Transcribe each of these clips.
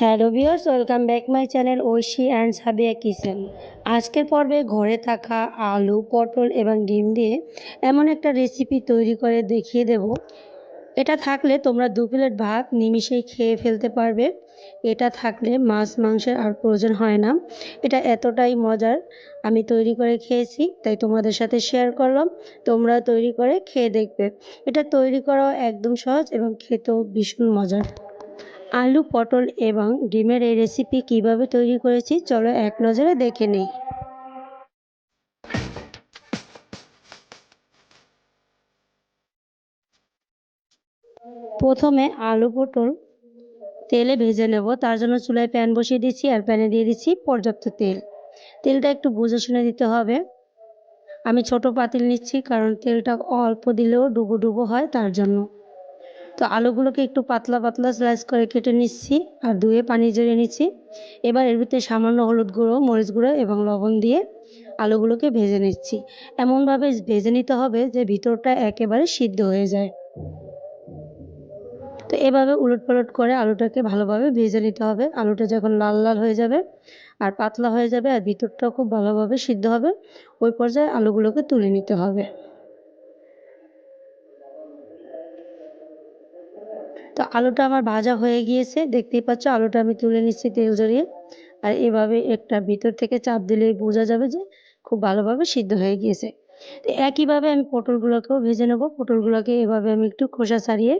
Hello viewers, welcome back my channel Oishi and Sabiya kitchen. আজকের পর্বে ঘরে থাকা আলু, পটল এবং ডিম দিয়ে এমন একটা রেসিপি তৈরি করে দেখিয়ে দেব। এটা থাকলে তোমরা দু প্লেট ভাত নিমিষেই খেয়ে ফেলতে পারবে। এটা থাকলে মাছ, মাংসের আর প্রয়োজন হয় না। এটা এতটাই মজার, আমি তৈরি করে খেয়েছি, তাই তোমাদের সাথে শেয়ার করলাম। তোমরা তৈরি করে খেয়ে দেখবে। এটা তৈরি করাও একদম সহজ এবং খেতেও ভীষণ মজার। আলু, পটল এবং ডিমের এই রেসিপি কীভাবে তৈরি করেছি, চলো এক নজরে দেখে নিই। প্রথমে আলু, পটল তেলে ভেজে নেব। তার জন্য চুলায় প্যান বসিয়ে দিচ্ছি আর প্যানে দিয়ে দিচ্ছি পর্যাপ্ত তেল। তেলটা একটু বুঝে শুনে দিতে হবে। আমি ছোট পাতিল নিচ্ছি কারণ তেলটা অল্প দিলেও ডুবো ডুবো হয় তার জন্য। তো আলুগুলোকে একটু পাতলা পাতলা স্লাইস করে কেটে নিচ্ছি আর ধুয়ে পানি জড়িয়ে নিচ্ছি। এবার এর ভিতরে সামান্য হলুদ গুঁড়ো, মরিচ গুঁড়ো এবং লবণ দিয়ে আলুগুলোকে ভেজে নিচ্ছি। এমনভাবে ভেজে নিতে হবে যে ভিতরটা একেবারে সিদ্ধ হয়ে যায়। তো এভাবে উলট পালট করে আলুটাকে ভালোভাবে ভেজে নিতে হবে। আলুটা যখন লাল লাল হয়ে যাবে আর পাতলা হয়ে যাবে আর ভিতরটাও খুব ভালোভাবে সিদ্ধ হবে, ওই পর্যায়ে আলুগুলোকে তুলে নিতে হবে। তো আলুটা আমার ভাজা হয়ে গিয়েছে। দেখতেই পাচ্ছ, আলুটা আমি তুলে নিচ্ছি তেল জড়িয়ে আর এভাবে একটা ভিতর থেকে চাপ দিলেই বোঝা যাবে যে খুব ভালোভাবে সিদ্ধ হয়ে গিয়েছে। তো একইভাবে আমি পটলগুলোকেও ভেজে নেব। পটলগুলোকে এভাবে আমি একটু খোসা ছাড়িয়ে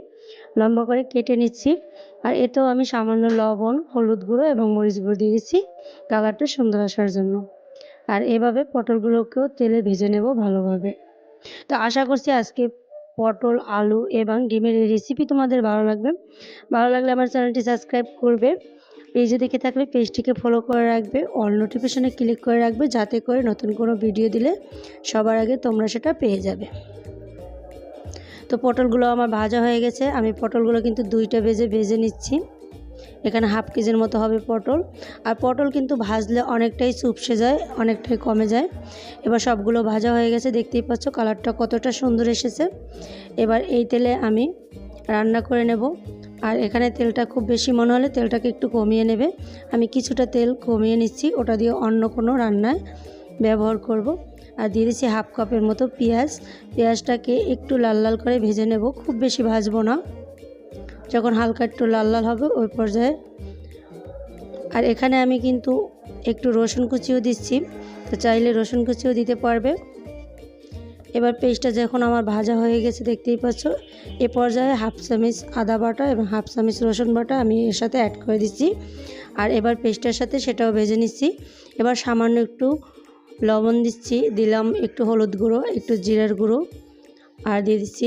লম্বা করে কেটে নিচ্ছি। আর এতেও আমি সামান্য লবণ, হলুদ গুঁড়ো এবং মরিচ গুঁড়ো দিয়ে দিচ্ছি কালারটা সুন্দর আসার জন্য। আর এভাবে পটলগুলোকেও তেলে ভেজে নেব ভালোভাবে। তো আশা করছি আজকে পটল, আলু এবং ডিমের এই রেসিপি তোমাদের ভালো লাগবে। ভালো লাগলে আমার চ্যানেলটি সাবস্ক্রাইব করবে। পেজে দেখে থাকলে পেজটিকে ফলো করে রাখবে। অল নোটিফিকেশনে ক্লিক করে রাখবে যাতে করে নতুন কোনো ভিডিও দিলে সবার আগে তোমরা সেটা পেয়ে যাবে। তো পটলগুলো আমার ভাজা হয়ে গেছে। আমি পটলগুলো কিন্তু দুইটা ভেজে বেজে নিচ্ছি। এখানে হাফ কেজির মতো হবে পটল। আর পটল কিন্তু ভাজলে অনেকটাই চুপসে যায়, অনেকটাই কমে যায়। এবার সবগুলো ভাজা হয়ে গেছে, দেখতেই পাচ্ছ কালারটা কতটা সুন্দর এসেছে। এবার এই তেলে আমি রান্না করে নেব। আর এখানে তেলটা খুব বেশি মনে হলে তেলটাকে একটু কমিয়ে নেবে। আমি কিছুটা তেল কমিয়ে নিচ্ছি, ওটা দিয়ে অন্য কোনো রান্নায় ব্যবহার করব। আর দিয়ে দিচ্ছি হাফ কাপের মতো পেঁয়াজ। পেঁয়াজটাকে একটু লাল লাল করে ভেজে নেব, খুব বেশি ভাজবো না। যখন হালকা একটু লাল লাল হবে ওই পর্যায়ে। আর এখানে আমি কিন্তু একটু রসুন কুচিও দিচ্ছি, তো চাইলে রসুন কুচিও দিতে পারবে। এবার পেস্টটা যখন আমার ভাজা হয়ে গেছে, দেখতেই পাচ্ছ, এ পর্যায়ে হাফ চামিচ আদা বাটা এবং হাফ চামিচ রসুন বাটা আমি এর সাথে অ্যাড করে দিচ্ছি। আর এবার পেস্টের সাথে সেটাও ভেজে নিচ্ছি। এবার সামান্য একটু লবণ দিচ্ছি, দিলাম একটু হলুদ গুঁড়ো, একটু জিরার গুঁড়ো, আর দিয়ে দিচ্ছি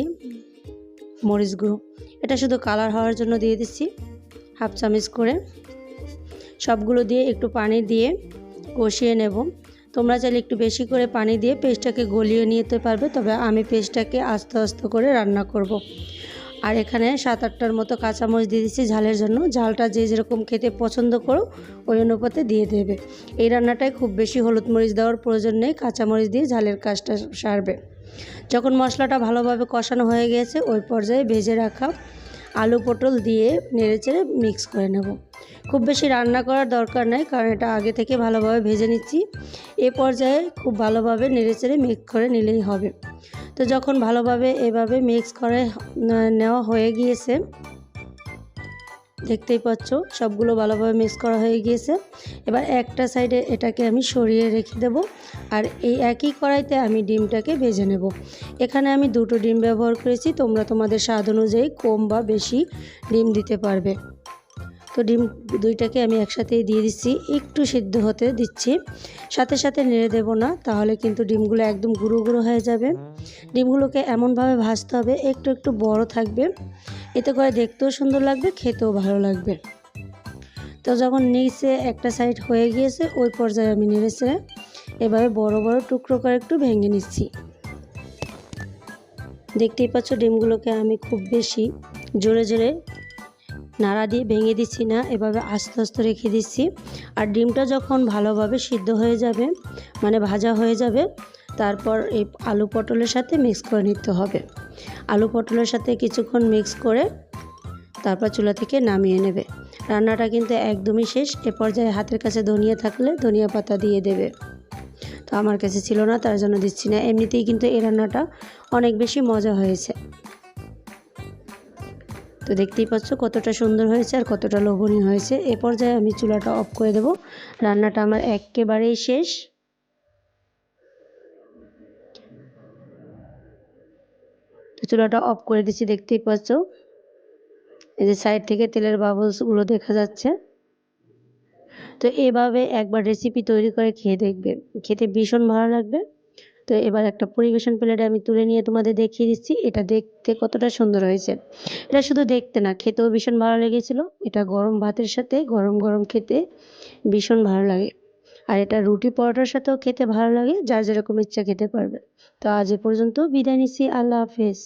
মরিচ গুঁড়ো। এটা শুধু কালার হওয়ার জন্য দিয়ে দিচ্ছি। হাফ চামচ করে। সবগুলো দিয়ে একটু পানি দিয়ে কষিয়ে নেব। তোমরা চাইলে একটু বেশি করে পানি দিয়ে পেস্টটাকে গলিয়ে নিতে পারবে, তবে আমি পেস্টটাকে আস্তে আস্তে করে রান্না করব। আর এখানে সাত আটটার মতো কাঁচামরিচ দিয়ে দিচ্ছি ঝালের জন্য। ঝালটা যে যেরকম খেতে পছন্দ করো, ওই অনুপাতে দিয়ে দেবে। এই রান্নাটায় খুব বেশি হলুদ মরিচ দেওয়ার প্রয়োজন নেই। কাঁচামরিচ দিয়ে ঝালের কাজটা সারবে। যখন মশলাটা ভালোভাবে কষানো হয়ে গেছে, ওই পর্যায়ে ভেজে রাখা আলু পটল দিয়ে নেড়েচেড়ে মিক্স করে নেব। খুব বেশি রান্না করার দরকার নেই, কারণ এটা আগে থেকে ভালোভাবে ভেজে নিচ্ছি। এ পর্যায়ে খুব ভালোভাবে নেড়েচেড়ে মিক্স করে নিলেই হবে। তো যখন ভালোভাবে এভাবে মিক্স করে নেওয়া হয়ে গিয়েছে দেখতেই পাচ্ছ, সবগুলো ভালোভাবে মিক্স করা হয়ে গিয়েছে। এবার একটা সাইডে এটাকে আমি সরিয়ে রেখে দেব, আর এই একই কড়াইতে আমি ডিমটাকে ভেজে নেব। এখানে আমি দুটো ডিম ব্যবহার করেছি, তোমরা তোমাদের স্বাদ অনুযায়ী কম বা বেশি ডিম দিতে পারবে। তো ডিম দুইটাকে আমি একসাথেই দিয়ে দিচ্ছি। একটু সিদ্ধ হতে দিচ্ছি। সাথে সাথে নেড়ে দেব না, তাহলে কিন্তু ডিমগুলো একদম গুঁড়ো গুঁড়ো হয়ে যাবে। ডিমগুলোকে এমনভাবে ভাজতে হবে, একটু একটু বড় থাকবে। এতে করে দেখতেও সুন্দর লাগবে, খেতেও ভালো লাগবে। তো যখন নিচে একটা সাইড হয়ে গিয়েছে, ওই পর্যায়ে আমি নেড়েছে এভাবে বড় বড় টুকরো করে একটু ভেঙে নিচ্ছি। দেখতেই পাচ্ছ ডিমগুলোকে আমি খুব বেশি জোরে জোরে নাড়া দিয়ে ভেঙে দিচ্ছি না, এভাবে আস্তে আস্তে রেখে দিচ্ছি। আর ডিমটা যখন ভালোভাবে সিদ্ধ হয়ে যাবে মানে ভাজা হয়ে যাবে, তারপর এই আলু পটলের সাথে মিক্স করে নিতে হবে। আলু পটলের সাথে কিছুক্ষণ মিক্স করে তারপর চুলা থেকে নামিয়ে নেবে। রান্নাটা কিন্তু একদমই শেষ, এ পর্যায়ে হাতের কাছে ধনিয়া থাকলে ধনিয়া পাতা দিয়ে দেবে। তো আমার কাছে ছিল না, তার জন্য দিচ্ছি না। এমনিতেই কিন্তু এই রান্নাটা অনেক বেশি মজা হয়েছে। তো দেখতেই পাচ্ছ কতটা সুন্দর হয়েছে আর কতটা লোভনীয় হয়েছে। এ পর্যায়ে আমি চুলাটা অফ করে দেব। রান্নাটা আমার একেবারেই শেষ। তো চুলাটা অফ করে দিচ্ছি, দেখতেই পাচ্ছ। এই যে সাইড থেকে তেলের বাবলসগুলো দেখা যাচ্ছে। তো এভাবে একবার রেসিপি তৈরি করে খেয়ে দেখবে। খেতে ভীষণ ভালো লাগবে। তো এবার একটা পরিবেশন প্লেটে আমি তুলে নিয়ে তোমাদের দেখিয়ে দিচ্ছি। এটা দেখতে কতটা সুন্দর হয়েছে। এটা শুধু দেখতে না, খেতেও ভীষণ ভালো লেগেছিলো। এটা গরম ভাতের সাথে গরম গরম খেতে ভীষণ ভালো লাগে। আর এটা রুটি পরোটার সাথেও খেতে ভালো লাগে, যার যেরকম ইচ্ছা খেতে পারবে। তো আজ এ পর্যন্ত বিদায় নিচ্ছি, আল্লাহ হাফেজ।